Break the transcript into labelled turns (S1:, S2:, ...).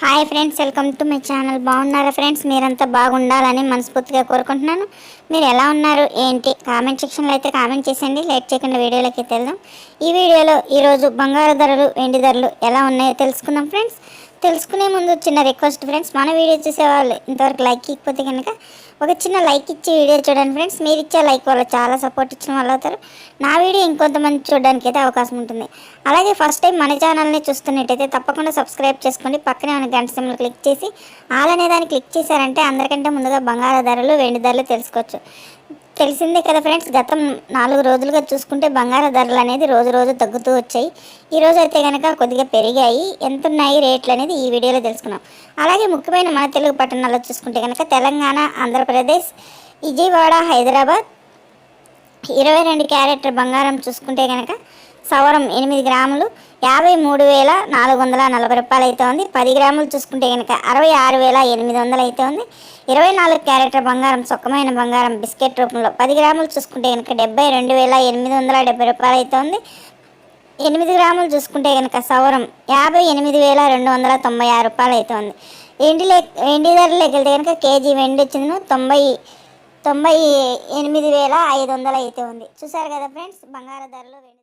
S1: Hi friends welcome to my channel. బాగున్నారా friends? మీరంతా బాగుండాలని మనస్ఫూర్తిగా కోరుకుంటున్నాను. మీరు ఎలా ఉన్నారు? ఏంటి? కామెంట్ సెక్షన్లో అయితే కామెంట్ చేసేయండి. లేట్ చేయకుండా వీడియోలోకి వెళ్దాం. ఈ వీడియోలో ఈరోజు బంగారు ధరలు వెండి ధరలు ఎలా ఉన్నాయో తెలుసుకుందాం ఫ్రెండ్స్. తెలుసుకునే ముందు చిన్న రిక్వెస్ట్ ఫ్రెండ్స్ మన వీడియో చూసేవాళ్ళు ఇంతవరకు లైక్ ఇకపోతే కనుక ఒక చిన్న లైక్ ఇచ్చి వీడియో చూడండి ఫ్రెండ్స్ మీరు ఇచ్చే లైక్ వల్ల చాలా సపోర్ట్ ఇచ్చిన వాళ్ళు అవుతారు. నా వీడియో ఇంకొంతమంది చూడడానికి అయితే అవకాశం ఉంటుంది. అలాగే ఫస్ట్ టైం మన ఛానల్ని చూస్తున్నట్టయితే తప్పకుండా సబ్స్క్రైబ్ చేసుకోండి. పక్కనే ఉన్న గంట సింబల్ క్లిక్ చేసి ఆల్ అనే దాన్ని క్లిక్ చేశారంటే అందరికంటే ముందుగా బంగారు ధరలు వెండి ధరలు తెలుసుకోవచ్చు. తెలిసిందే కదా ఫ్రెండ్స్ గతం నాలుగు రోజులుగా చూసుకుంటే బంగారు ధరలు అనేది రోజు రోజు తగ్గుతూ వచ్చాయి. ఈ రోజు అయితే కనుక కొద్దిగా పెరిగాయి. ఎంత ఉన్నాయి రేట్లు అనేది ఈ వీడియోలో తెలుసుకున్నాం అలాగే ముఖ్యమైన మన తెలుగు పట్టణాల్లో చూసుకుంటే కనుక తెలంగాణ ఆంధ్రప్రదేశ్ విజయవాడ హైదరాబాద్ ఇరవై రెండు క్యారెట్ బంగారం చూసుకుంటే కనుక సవరం ఎనిమిది గ్రాములు యాభై మూడు వేల నాలుగు వందల నలభై రూపాయలు అయితే ఉంది. పది గ్రాములు చూసుకుంటే కనుక అరవై ఆరు వేల ఎనిమిది వందలు అయితే ఉంది. ఇరవై నాలుగు క్యారెట్ బంగారం సుఖమైన బంగారం బిస్కెట్ రూపంలో పది గ్రాములు చూసుకుంటే కనుక డెబ్బై రెండు వేల ఎనిమిది వందల డెబ్బై రూపాయలు అయితే ఉంది. ఎనిమిది గ్రాములు చూసుకుంటే కనుక సౌరం యాభై ఎనిమిది వేల రెండు వందల తొంభై ఆరు రూపాయలు అయితే ఉంది. ఎండి లే ఎండి ధరలోకి వెళ్తే కనుక కేజీ వెండి వచ్చింది. తొంభై తొంభై ఎనిమిది వేల ఐదు వందలు అయితే ఉంది. చూసారు కదా ఫ్రెండ్స్ బంగారు ధరలు వెండి